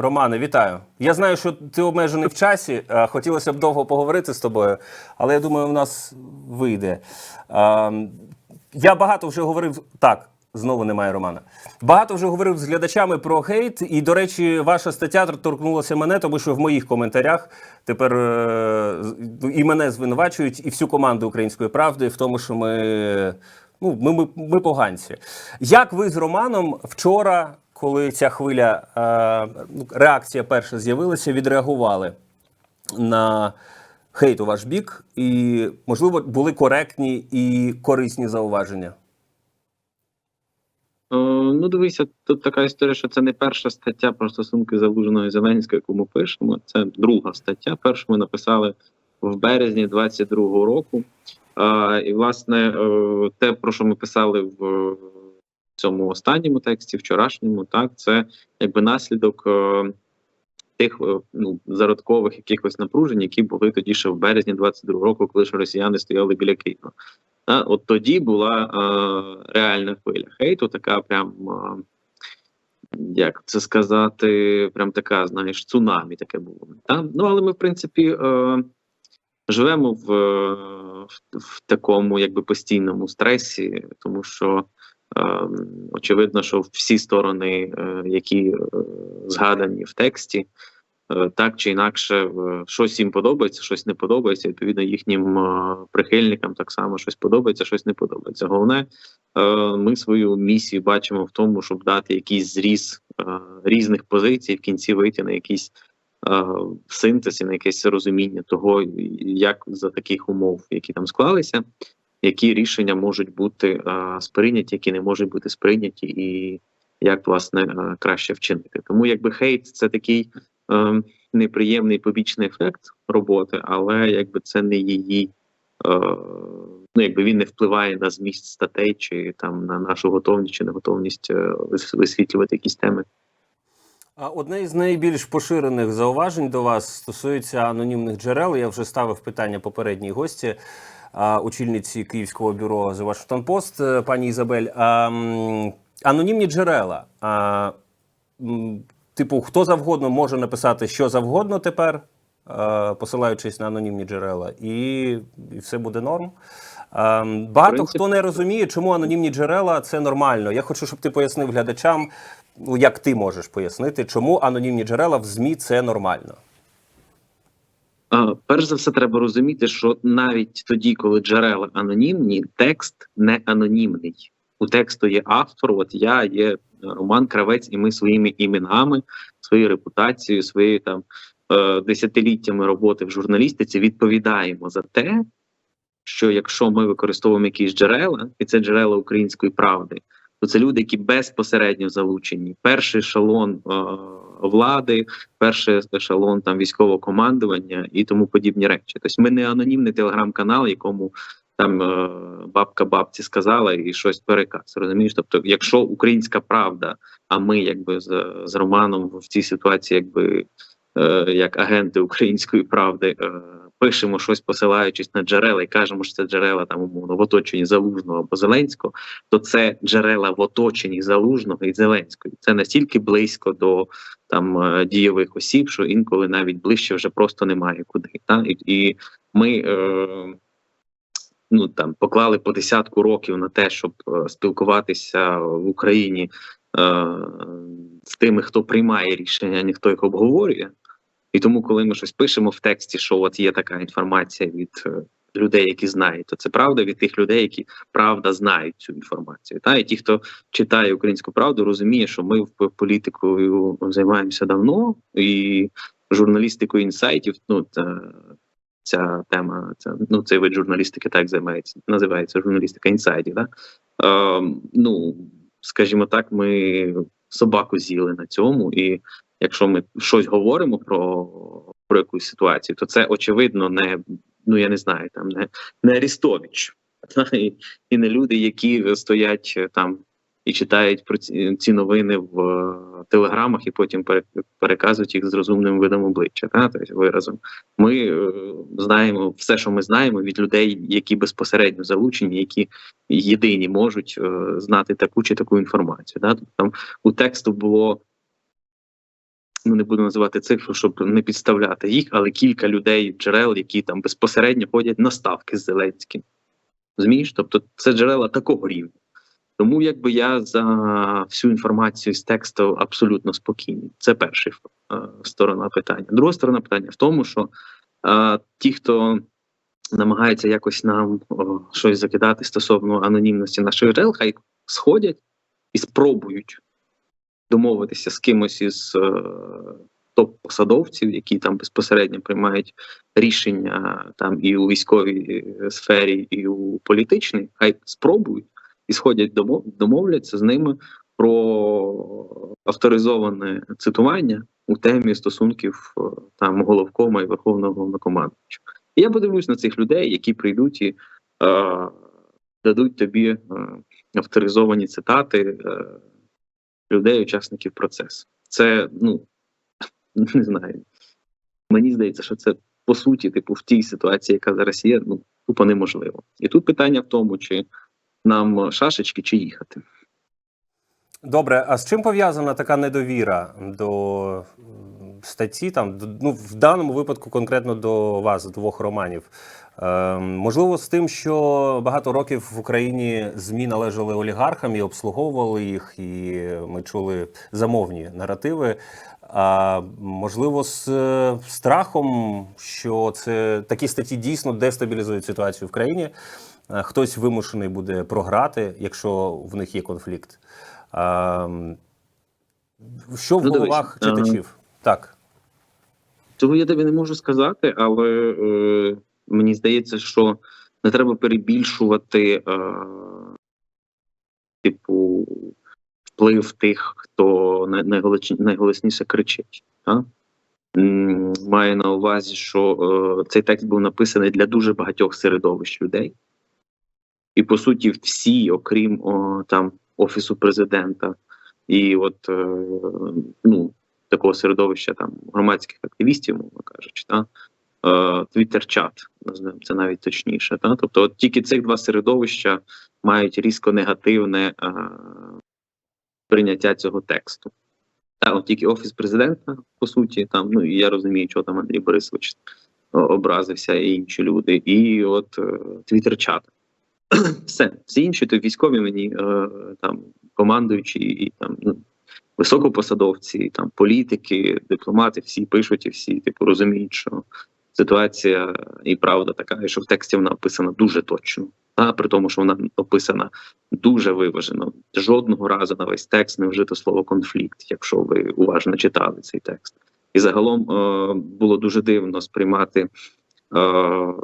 Романе, вітаю. Я знаю, що ти обмежений в часі. Хотілося б довго поговорити з тобою, але я думаю, у нас вийде. Я багато вже говорив. Так, знову немає Романа. Багато вже говорив з глядачами про хейт. І, до речі, ваша стаття торкнулася мене, тому що в моїх коментарях тепер е, і мене звинувачують, і всю команду української правди в тому, що ми. Ну, ми, ми, ми поганці. Як ви з Романом вчора, коли ця хвиля е, ну, реакція перша з'явилася, відреагували на хейт у ваш бік, і, можливо, були коректні і корисні зауваження? Е, Ну, дивися, тут така історія, що це не перша стаття про стосунки Залужного і Зеленського, яку ми пишемо. Це друга стаття. Першу ми написали в березні 22-го року. І, власне, е, те, про що ми писали в цьому останньому тексті, вчорашньому, так, це якби наслідок е, тих е, ну, зародкових якихось напружень, які були тоді ще в березні 22-го року, коли ж росіяни стояли біля Києва. А, от тоді була е, реальна хвиля хейту, така прям. Е, як це сказати, прям така, знаєш, цунамі таке було. Та? Ну, але ми, в принципі, е, живемо в, е, в, в такому якби постійному стресі, тому що очевидно, що всі сторони, е, які е, згадані в тексті, е, так чи інакше, щось їм подобається, щось не подобається. Відповідно, їхнім прихильникам так само щось подобається, щось не подобається. Головне, ми свою місію бачимо в тому, щоб дати якийсь зріз різних позицій, в кінці вийти на якийсь синтез і на якесь розуміння того, як за таких умов, які там склалися, які рішення можуть бути е, сприйняті, які не можуть бути сприйняті, і як власне е, краще вчинити. Тому якби хейт це такий е, неприємний побічний ефект роботи, але якби це не її. Ну, якби він не впливає на зміст статей, чи там на нашу готовність чи неготовність висвітлювати якісь теми. Одне із найбільш поширених зауважень до вас стосується анонімних джерел. Я вже ставив питання попередній гості, очільниці Київського бюро The Washington Post, е, пані Ізабель. А, анонімні джерела. А, типу, хто завгодно може написати що завгодно тепер, посилаючись на анонімні джерела, і, і все буде норм. Багато принципі- хто не розуміє, чому анонімні джерела це нормально. Я хочу, щоб ти пояснив глядачам, ну як ти можеш пояснити, чому анонімні джерела в ЗМІ це нормально. Перш за все, треба розуміти, що навіть тоді, коли джерела анонімні, текст не анонімний. У тексту є автор. От я є Роман Кравець, і ми своїми іменами, своєю репутацією, своєю там е, десятиліттями роботи в журналістиці відповідаємо за те, що якщо ми використовуємо якісь джерела, і це джерела української правди, то це люди, які безпосередньо залучені. Перший ешелон е, влади, перший ешелон там військового командування і тому подібні речі. Тобто ми не анонімний телеграм-канал, якому там е, бабка бабці сказала і щось переказ. Розумієш? Тобто, якщо українська правда, а ми якби з, з Романом в цій ситуації, якби е, як агенти української правди. Пишемо щось, посилаючись на джерела, і кажемо, що це джерела там умовно в оточенні Залужного або Зеленського, то це джерела в оточенні Залужного і Зеленського. Це настільки близько до там е, дійових осіб, що інколи навіть ближче вже просто немає куди. Та? І, і ми е, ну там поклали по десятку років на те, щоб е, спілкуватися в Україні е, з тими, хто приймає рішення, а не хто їх обговорює. І тому, коли ми щось пишемо в тексті, що от є така інформація від е, людей, які знають, то це правда від тих людей, які правда знають цю інформацію. Та і ті, хто читає українську правду, розуміє, що ми політикою займаємося давно, і журналістикою інсайтів, ну це. Ця тема, ця ну цей вид журналістики так займається, називається журналістика інсайдів. Да? Е, ну скажімо так, ми собаку з'їли на цьому, і якщо ми щось говоримо про, про якусь ситуацію, то це очевидно не ну я не знаю, там не, не Арістович, і, і не люди, які стоять е, там і читають про ці, ці новини в е, телеграмах, і потім пере- переказують їх з розумним видом обличчя, та тобто виразом. Ми е, знаємо все, що ми знаємо від людей, які безпосередньо залучені, які єдині можуть е, знати таку чи таку інформацію. Да? Тобто там у тексту було ну не буду називати цифру, щоб не підставляти їх, але кілька людей, джерел, які там безпосередньо ходять на ставки з Зеленським. Розумієш? Тобто це джерела такого рівня. Тому якби я за всю інформацію з тексту абсолютно спокійний. Це перша е, сторона питання. Друга сторона питання в тому, що е, ті, хто намагається якось нам о, щось закидати стосовно анонімності наших джерел, хай сходять і спробують домовитися з кимось із е, топ-посадовців, які там безпосередньо приймають рішення там і у військовій е, сфері, і у політичній, хай спробують і сходять домов, домовляться з ними про авторизоване цитування у темі стосунків е, там головкома і верховного головнокомандуючого. І я подивлюсь на цих людей, які прийдуть і е, дадуть тобі е, авторизовані цитати е, людей, учасників процесу. Це ну не знаю. Мені здається, що це по суті, типу, в тій ситуації, яка зараз є, ну тупо неможливо. І тут питання в тому, чи нам шашечки, чи їхати. Добре, а з чим пов'язана така недовіра до статті? Там ну в даному випадку конкретно до вас, двох романів? Е, можливо, з тим, що багато років в Україні змі належали олігархам і обслуговували їх, і ми чули замовні наративи. А можливо, з е, страхом, що це такі статті дійсно дестабілізують ситуацію в країні. Е, Хтось вимушений буде програти, якщо в них є конфлікт. А, що в Ну, головах е, читачів? Так. Цього я тобі не можу сказати, але е, мені здається, що не треба перебільшувати, е, типу, вплив тих, хто найголосніше кричить. М, Маю на увазі, що е, цей текст був написаний для дуже багатьох середовищ людей. І по суті, всі, окрім о, там офісу президента, і от е, ну, такого середовища там громадських активістів, мовно кажучи, та твіттер-чат, це навіть точніше. Та? Тобто, от тільки цих два середовища мають різко негативне е, прийняття цього тексту. Та, от тільки офіс президента, по суті, там, ну і я розумію, що там Андрій Борисович образився і інші люди, і от е, твіттер-чат. Все, всі інші, то військові мені е, там командуючі і там ну, високопосадовці, там політики, дипломати, всі пишуть і всі типу розуміють, що ситуація і правда така, що в тексті вона описана дуже точно. А при тому, що вона описана дуже виважено. Жодного разу на весь текст не вжито слово конфлікт, якщо ви уважно читали цей текст. І загалом е, було дуже дивно сприймати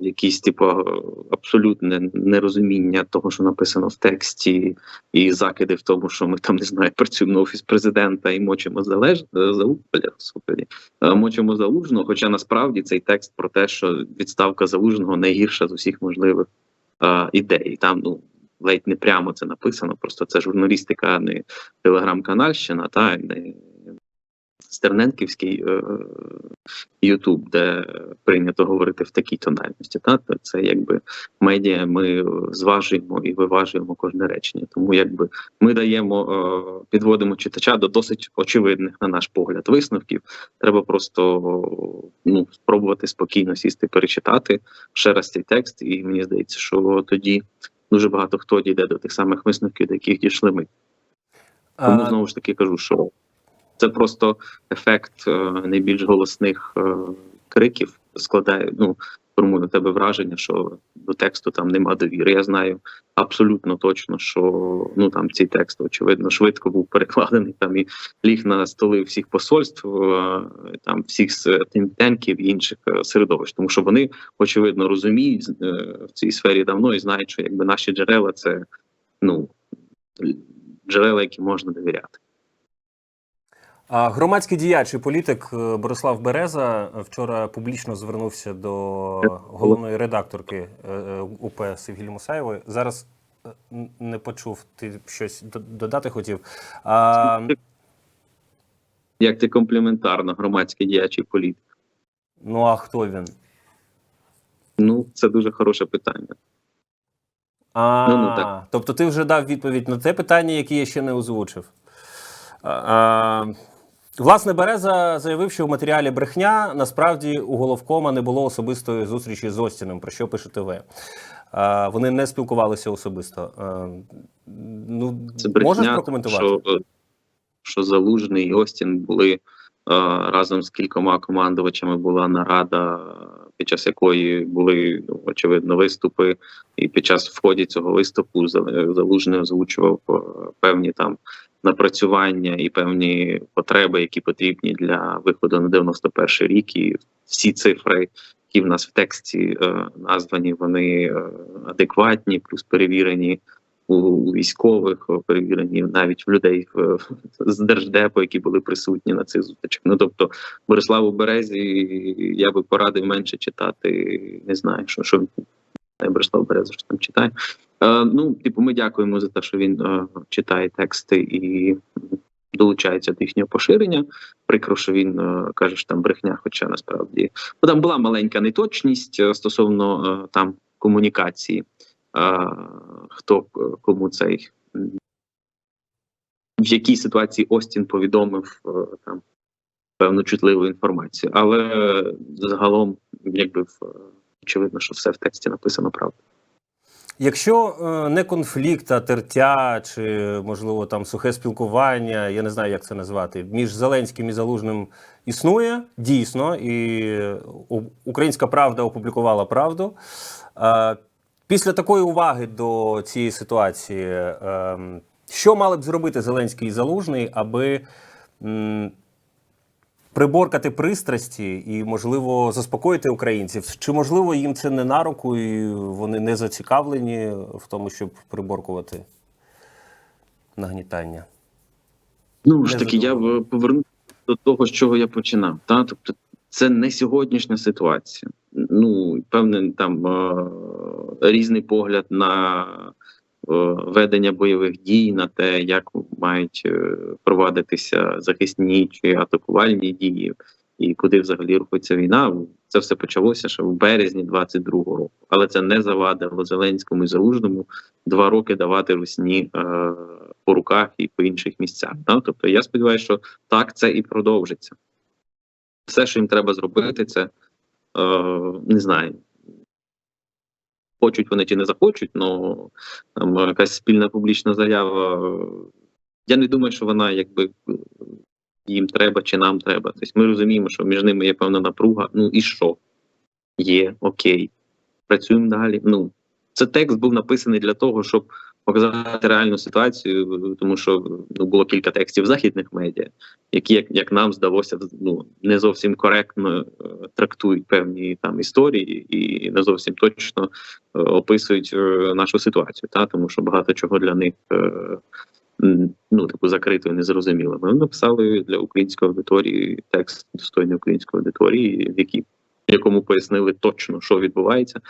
якісь типу абсолютне нерозуміння того, що написано в тексті, і закиди в тому, що ми там не знаю, працюємо на офіс президента і мочимо залеж за бля, е, мочимо залужного. Хоча насправді цей текст про те, що відставка залужного найгірша з усіх можливих е, ідей. Там ну ледь не прямо це написано. Просто це журналістика, не телеграм-канальщина, та не Стерненківський е, Ютуб, де прийнято говорити в такій тональності. Та це якби медіа. Ми зважуємо і виважуємо кожне речення. Тому якби ми даємо е, підводимо читача до досить очевидних, на наш погляд, висновків. Треба просто ну спробувати спокійно сісти, перечитати ще раз цей текст, і мені здається, що тоді дуже багато хто дійде до тих самих висновків, до яких дійшли ми. Тому знову ж таки кажу, що це просто ефект е, найбільш голосних е, криків складає. Ну формує на тебе враження, що до тексту там нема довіри. Я знаю абсолютно точно, що ну там цей текст очевидно швидко був перекладений там і ліг на столи всіх посольств, е, там всіх тінтенків і інших середовищ, тому що вони очевидно розуміють в цій сфері давно і знають, що якби наші джерела це ну джерела, які можна довіряти. Громадський діяч і політик е, Борислав Береза вчора публічно звернувся до головної редакторки е, е, УП Севгілі Мусаєвої. Зараз е, не почув, ти щось додати хотів. А, Як ти компліментарно, громадський діяч і політик? ну а хто він? Ну, це дуже хороше питання. А, Ну, ну, так. тобто ти вже дав відповідь на те питання, яке я ще не озвучив. А, Власне, Береза заявив, що в матеріалі брехня насправді у головкома не було особистої зустрічі з Остіном, про що пишете ви. Е, Вони не спілкувалися особисто. Е, Ну, Це брехня, можеш прокоментувати? що, що Залужний і Остін були разом з кількома командувачами. Була нарада, під час якої були очевидно виступи, і під час вході цього виступу Зал- Залужний озвучував певні там напрацювання і певні потреби, які потрібні для виходу на 91 рік. І всі цифри, які в нас в тексті е, названі, вони е, адекватні, плюс перевірені у, військових, е, перевірені навіть в людей з держдепу, які були присутні на цих зустрічах. Ну тобто, Бориславу Березі я би порадив менше читати. Не знаю, що що Борислав Береза що там читає. Е, ну, типу, ми дякуємо за те, що він е, читає тексти і долучається до їхнього поширення. Прикро, що він е, каже, що там брехня, хоча насправді ну, там була маленька неточність е, стосовно е, там комунікації. Е, хто е, кому цей в якій ситуації Остін повідомив там певну чутливу інформацію, але загалом, якби очевидно, що все в тексті написано правда. Якщо е, не конфлікт, а тертя, чи можливо там сухе спілкування, я не знаю, як це назвати, між Зеленським і Залужним існує дійсно, і Українська Правда опублікувала правду. Е, Після такої уваги до цієї ситуації, е, що мали б зробити Зеленський і Залужний, аби приборкати пристрасті і, можливо, заспокоїти українців? Чи можливо їм це не на руку, і вони не зацікавлені в тому, щоб приборкувати нагнітання? Ну ж таки, я повернуся до того, з чого я починав. Та? Тобто, це не сьогоднішня ситуація. Ну, певний там е- різний погляд на ведення бойових дій, на те, як мають е, провадитися захисні чи атакувальні дії, і куди взагалі рухається війна. Це все почалося ще в березні 22-го року. Але це не завадило Зеленському і Залужному два роки давати русні е, по руках і по інших місцях. Да? Тобто я сподіваюся, що так це і продовжиться. Все, що їм треба зробити, це е, не знаю. Хочуть вони чи не захочуть, але там якась спільна публічна заява. Я не думаю, що вона якби їм треба чи нам треба. Тобто ми розуміємо, що між ними є певна напруга. Ну і що? Є, окей. Працюємо далі. Ну, це текст був написаний для того, щоб показати реальну ситуацію, тому що ну, було кілька текстів західних медіа, які, як, як нам здалося, ну, не зовсім коректно е, трактують певні там історії і не зовсім точно е, описують е, нашу ситуацію, та? тому що багато чого для них. Ну, типу, закрито і незрозуміло. Ми написали для української аудиторії текст достойний української аудиторії, в якій якому пояснили точно, що відбувається,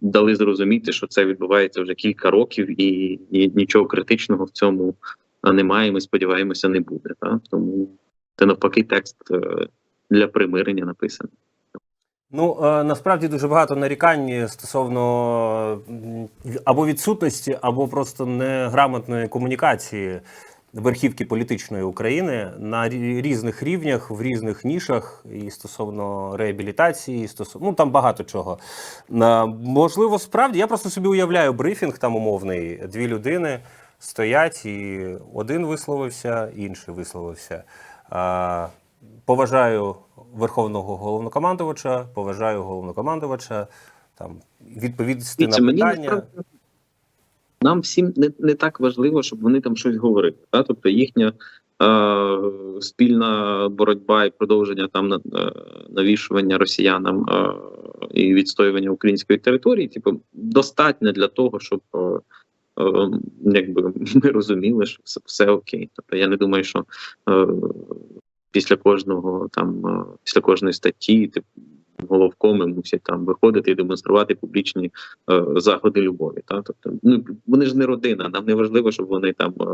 дали зрозуміти, що це відбувається вже кілька років, і, і нічого критичного в цьому немає. Ми сподіваємося, не буде. Так? Тому це навпаки текст е, для примирення написаний. Ну е, насправді дуже багато нарікань стосовно або відсутності, або просто неграмотної комунікації верхівки політичної України на різних рівнях, в різних нішах, і стосовно реабілітації, і стосовно ну там багато чого. Можливо, справді я просто собі уявляю брифінг там умовний. Дві людини стоять, і один висловився, інший висловився. Поважаю верховного головнокомандувача, поважаю головнокомандувача. Там відповісти на мені питання. насправді нам всім не, не так важливо, щоб вони там щось говорили. Та? Тобто їхня е, спільна боротьба і продовження там на, е, навішування росіянам е, і відстоювання української території, типу, достатньо для того, щоб е, е, якби ми розуміли, що все, все окей. Тобто я не думаю, що е, після кожного там е, після кожної статті, типу, головкоми мусять там виходити і демонструвати публічні е, заходи любові. Та? Тобто, ну, вони ж не родина, нам не важливо, щоб вони там е,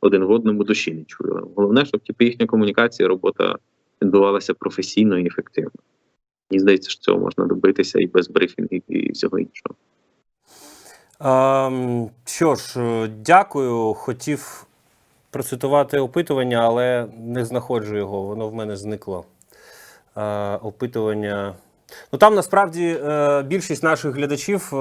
один в одному душі не чули. Головне, щоб типу, їхня комунікація, робота відбувалася професійно і ефективно. Мені здається, що цього можна добитися і без брифінгів, і всього іншого. Ем, що ж, е, дякую. Хотів процитувати опитування, але не знаходжу його. Воно в мене зникло. Е, опитування. Ну там насправді е, більшість наших глядачів е,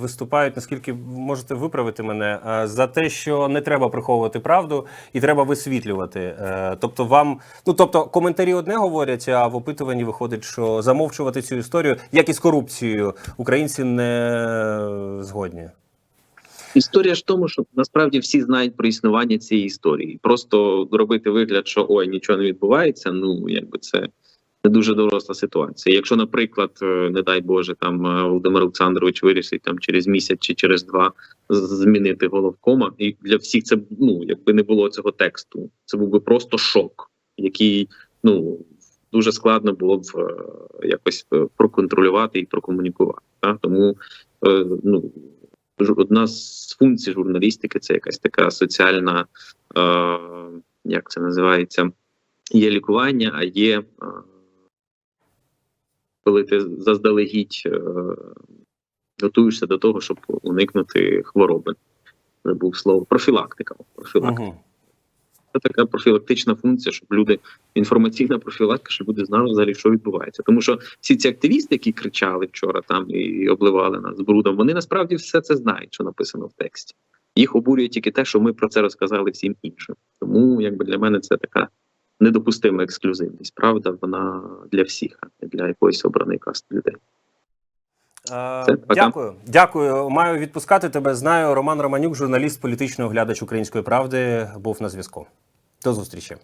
виступають, наскільки можете виправити мене, за те, що не треба приховувати правду і треба висвітлювати. Тобто, вам, ну тобто, коментарі одне говорять, а в опитуванні виходить, що замовчувати цю історію, як і з корупцією, українці не згодні. Історія ж тому, що насправді всі знають про існування цієї історії. Просто робити вигляд, що ой, нічого не відбувається. Ну якби це не дуже доросла ситуація. Якщо, наприклад, е, не дай Боже, там е, Володимир Олександрович вирішить там через місяць чи через два змінити головкома, і для всіх це ну якби не було цього тексту, це був би просто шок, який ну дуже складно було б е, якось проконтролювати і прокомунікувати. Так? Тому ну одна з функцій журналістики це якась така соціальна, як це називається, є лікування, а є коли ти заздалегідь е, готуєшся до того, щоб уникнути хвороби. Забув слово профілактика. профілактика. Угу. Це така профілактична функція, щоб люди інформаційна профілактика, щоб люди знали взагалі, що відбувається. Тому що всі ці активісти, які кричали вчора там і обливали нас брудом, вони насправді все це знають, що написано в тексті. Їх обурює тільки те, що ми про це розказали всім іншим. Тому якби для мене це така недопустима ексклюзивність. Правда, вона для всіх, а не для якоїсь обраної касти людей. Е, Все, дякую. Дякую. Маю відпускати тебе. Знаю. Роман Романюк, журналіст, політичний оглядач Української правди, був на зв'язку. До зустрічі.